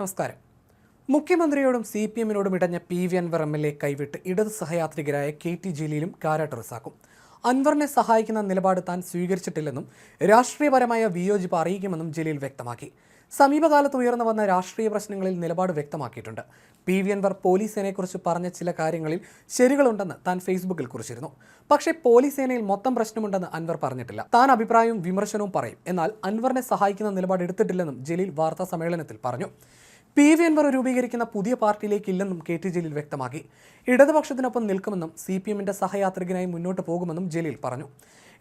നമസ്കാരം. മുഖ്യമന്ത്രിയോടും C P എമ്മിനോടും ഇടഞ്ഞ P V Anwar M L A കൈവിട്ട് ഇടത് സഹയാത്രികരായ കെ ടി ജലീലും കാരാട്ട് റസാക്കും. അൻവറിനെ സഹായിക്കുന്ന നിലപാട് താൻ സ്വീകരിച്ചിട്ടില്ലെന്നും രാഷ്ട്രീയപരമായ വിയോജിപ്പ് അറിയിക്കുമെന്നും ജലീൽ വ്യക്തമാക്കി. സമീപകാലത്ത് ഉയർന്നു വന്ന രാഷ്ട്രീയ പ്രശ്നങ്ങളിൽ നിലപാട് വ്യക്തമാക്കിയിട്ടുണ്ട്. പി വി അൻവർ പോലീസ് സേനയെക്കുറിച്ച് പറഞ്ഞ ചില കാര്യങ്ങളിൽ ശരികളുണ്ടെന്ന് താൻ ഫേസ്ബുക്കിൽ കുറിച്ചിരുന്നു. പക്ഷേ പോലീസ് സേനയിൽ മൊത്തം പ്രശ്നമുണ്ടെന്ന് അൻവർ പറഞ്ഞിട്ടില്ല. താൻ അഭിപ്രായവും വിമർശനവും പറയും. എന്നാൽ അൻവറിനെ സഹായിക്കുന്ന നിലപാട് എടുത്തിട്ടില്ലെന്നും ജലീൽ വാർത്താ സമ്മേളനത്തിൽ പറഞ്ഞു. പി വി അൻവർ രൂപീകരിക്കുന്ന പുതിയ പാർട്ടിയിലേക്ക് ഇല്ലെന്നും കെ ടി ജലീൽ വ്യക്തമാക്കി. ഇടതുപക്ഷത്തിനൊപ്പം നിൽക്കുമെന്നും സി പി എമ്മിന്റെ സഹയാത്രികനായി മുന്നോട്ട് പോകുമെന്നും ജലീൽ പറഞ്ഞു.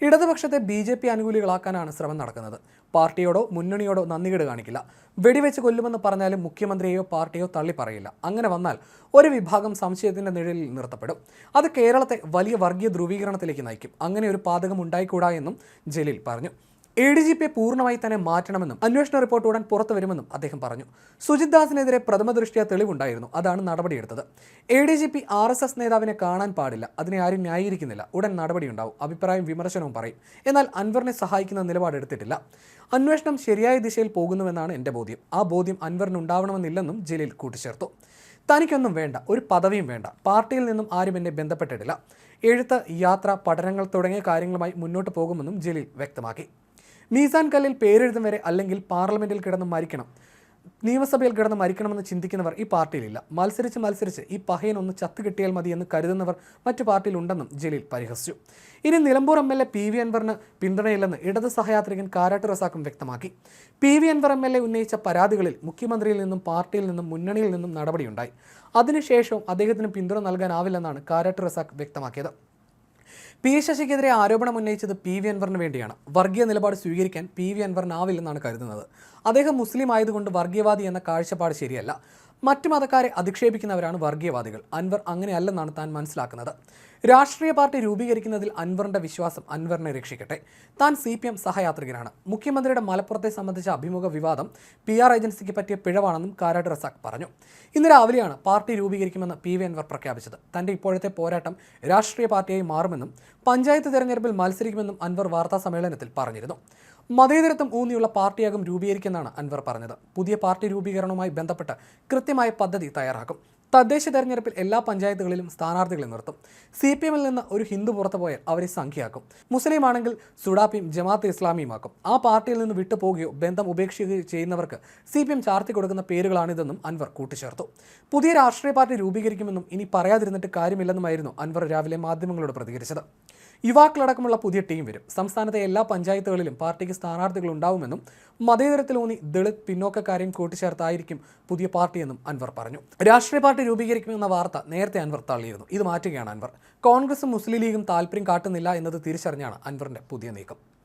ഇടതുപക്ഷത്തെ ബി ജെ പി അനുകൂലികളാക്കാനാണ് ശ്രമം നടക്കുന്നത്. പാർട്ടിയോടോ മുന്നണിയോടോ നന്ദികേട് കാണിക്കില്ല. വെടിവെച്ച് കൊല്ലുമെന്ന് പറഞ്ഞാലും മുഖ്യമന്ത്രിയെയോ പാർട്ടിയോ തള്ളി പറയില്ല അങ്ങനെ വന്നാൽ ഒരു വിഭാഗം സംശയത്തിന്റെ നിഴലിൽ നിർത്തപ്പെടും. അത് കേരളത്തെ വലിയ വർഗീയ ധ്രുവീകരണത്തിലേക്ക് നയിക്കും. അങ്ങനെ ഒരു പാതകം ഉണ്ടായിക്കൂടാ എന്നും ജലീൽ പറഞ്ഞു. എ ഡി ജി പിയെ പൂർണമായി തന്നെ മാറ്റണമെന്നും അന്വേഷണ റിപ്പോർട്ട് ഉടൻ പുറത്തു വരുമെന്നും അദ്ദേഹം പറഞ്ഞു. സുജിത് ദാസിനെതിരെ പ്രഥമ ദൃഷ്ടിയ തെളിവുണ്ടായിരുന്നു. അതാണ് നടപടിയെടുത്തത്. A D G P R S S നേതാവിനെ കാണാൻ പാടില്ല. അതിനെ ആരും ന്യായീകരിക്കുന്നില്ല. ഉടൻ നടപടിയുണ്ടാവും. അഭിപ്രായം വിമർശനവും പറയും. എന്നാൽ അൻവറിനെ സഹായിക്കുന്ന നിലപാടെടുത്തിട്ടില്ല അന്വേഷണം ശരിയായ ദിശയിൽ പോകുന്നുവെന്നാണ് എന്റെ ബോധ്യം. ആ ബോധ്യം അൻവറിന് ഉണ്ടാവണമെന്നില്ലെന്നും ജലീൽ കൂട്ടിച്ചേർത്തു. തനിക്കൊന്നും വേണ്ട. ഒരു പദവിയും വേണ്ട. പാർട്ടിയിൽ നിന്നും ആരും എന്നെ ബന്ധപ്പെട്ടിട്ടില്ല. എഴുത്ത് യാത്ര പഠനങ്ങൾ തുടങ്ങിയ കാര്യങ്ങളുമായി മുന്നോട്ട് പോകുമെന്നും ജലീൽ വ്യക്തമാക്കി. മീസാൻ കല്ലിൽ പേരെഴുതും വരെ അല്ലെങ്കിൽ പാർലമെന്റിൽ കിടന്ന് മരിക്കണം. നിയമസഭയിൽ കിടന്ന് മരിക്കണമെന്ന് ചിന്തിക്കുന്നവർ ഈ പാർട്ടിയിലില്ല. മത്സരിച്ച് മത്സരിച്ച് ഈ പഹയൻ ഒന്ന് ചത്തു കിട്ടിയാൽ മതി എന്ന് കരുതുന്നവർ മറ്റു പാർട്ടിയിലുണ്ടെന്നും ജലീൽ പരിഹസിച്ചു. ഇനി Nilambur M L A P V അൻവറിന് പിന്തുണയില്ലെന്ന് ഇടത് സഹയാത്രികൻ കാരാട്ട് റസാക്കും വ്യക്തമാക്കി. P V Anwar M L A ഉന്നയിച്ച പരാതികളിൽ മുഖ്യമന്ത്രിയിൽ നിന്നും പാർട്ടിയിൽ നിന്നും മുന്നണിയിൽ നിന്നും നടപടിയുണ്ടായി. അതിനുശേഷവും അദ്ദേഹത്തിന് പിന്തുണ നൽകാനാവില്ലെന്നാണ് കാരാട്ട് റസാക്ക് വ്യക്തമാക്കിയത്. പി ശശിക്കെതിരെ ആരോപണം ഉന്നയിച്ചത് പി വി അൻവറിന് വേണ്ടിയാണ്. വർഗീയ നിലപാട് സ്വീകരിക്കാൻ പി വി അൻവറിനാവില്ലെന്നാണ് കരുതുന്നത്. അദ്ദേഹം മുസ്ലിം ആയതുകൊണ്ട് വർഗീയവാദി എന്ന കാഴ്ചപ്പാട് ശരിയല്ല. മറ്റു മതക്കാരെ അധിക്ഷേപിക്കുന്നവരാണ് വർഗീയവാദികൾ. അൻവർ അങ്ങനെയല്ലെന്നാണ് താൻ മനസ്സിലാക്കുന്നത്. രാഷ്ട്രീയ പാർട്ടി രൂപീകരിക്കുന്നതിൽ അൻവറിന്റെ വിശ്വാസം അൻവറിനെ രക്ഷിക്കട്ടെ. താൻ സി പി എം സഹയാത്രികനാണ്. മുഖ്യമന്ത്രിയുടെ മലപ്പുറത്തെ സംബന്ധിച്ച അഭിമുഖ വിവാദം പി ആർ ഏജൻസിക്ക് പറ്റിയ പിഴവാണെന്നും കാരാട്ട് റസാഖ് പറഞ്ഞു. ഇന്ന് രാവിലെയാണ് പാർട്ടി രൂപീകരിക്കുമെന്ന് പി വി അൻവർ പ്രഖ്യാപിച്ചത്. തന്റെ ഇപ്പോഴത്തെ പോരാട്ടം രാഷ്ട്രീയ പാർട്ടിയായി മാറുമെന്നും പഞ്ചായത്ത് തെരഞ്ഞെടുപ്പിൽ മത്സരിക്കുമെന്നും അൻവർ വാർത്താ സമ്മേളനത്തിൽ പറഞ്ഞിരുന്നു. മതേതരത്വം ഊന്നിയുള്ള പാർട്ടിയാകും രൂപീകരിക്കുമെന്നാണ് അൻവർ പറഞ്ഞത്. പുതിയ പാർട്ടി രൂപീകരണവുമായി ബന്ധപ്പെട്ട് കൃത്യമായ പദ്ധതി തയ്യാറാക്കും. തദ്ദേശ തെരഞ്ഞെടുപ്പിൽ എല്ലാ പഞ്ചായത്തുകളിലും സ്ഥാനാർത്ഥികളെ നിർത്തും. സി പി എമ്മിൽ നിന്ന് ഒരു ഹിന്ദു പുറത്തു പോയാൽ അവരെ സംഖ്യയാക്കും. മുസ്ലിം ആണെങ്കിൽ സുഡാപ്പിയും ജമാഅത്ത് ഇസ്ലാമിയുമാക്കും ആ പാർട്ടിയിൽ നിന്ന് വിട്ടുപോകുകയോ ബന്ധം ഉപേക്ഷിക്കുകയോ ചെയ്യുന്നവർക്ക് സി പി എം ചാർത്തി കൊടുക്കുന്ന പേരുകളാണിതെന്നും അൻവർ കൂട്ടിച്ചേർത്തു. പുതിയ രാഷ്ട്രീയ പാർട്ടി രൂപീകരിക്കുമെന്നും ഇനി പറയാതിരുന്നിട്ട് കാര്യമില്ലെന്നുമായിരുന്നു അൻവർ രാവിലെ മാധ്യമങ്ങളോട് പ്രതികരിച്ചത്. യുവാക്കളടക്കമുള്ള പുതിയ ടീം വരും. സംസ്ഥാനത്തെ എല്ലാ പഞ്ചായത്തുകളിലും പാർട്ടിക്ക് സ്ഥാനാർത്ഥികൾ ഉണ്ടാവുമെന്നും മതേതരത്തിലൂന്നി ദളിത് പിന്നോക്കക്കാരെയും കൂട്ടിച്ചേർത്തായിരിക്കും പുതിയ പാർട്ടിയെന്നും അൻവർ പറഞ്ഞു. രാഷ്ട്രീയ പാർട്ടി രൂപീകരിക്കുമെന്ന വാർത്ത നേരത്തെ അൻവർ തള്ളിയിരുന്നു. ഇത് മാറ്റുകയാണ് അൻവർ. കോൺഗ്രസും മുസ്ലിം ലീഗും താല്പര്യം കാട്ടുന്നില്ല എന്നത് തിരിച്ചറിഞ്ഞാണ് അൻവറിന്റെ പുതിയ നീക്കം.